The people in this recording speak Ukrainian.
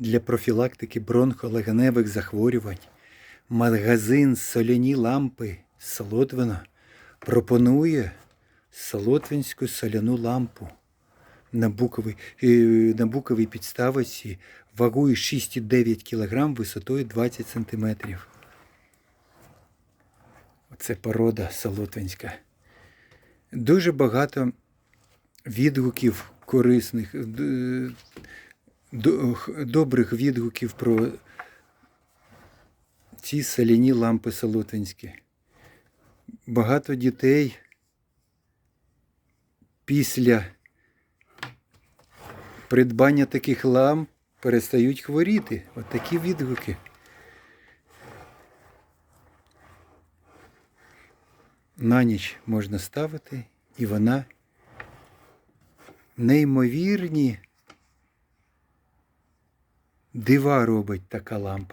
для профілактики бронхолегеневих захворювань. Магазин соляні лампи Солотвина пропонує солотвинську соляну лампу на буковій, е, на буковій підставці вагою 6,9 кг, висотою 20 см. Оце порода солотвинська. Дуже багато відгуків корисних, х- добрих відгуків про ці соляні лампи солотвинські. Багато дітей після придбання таких ламп перестають хворіти. От такі відгуки. На ніч можна ставити, і вона неймовірні дива робить така лампа.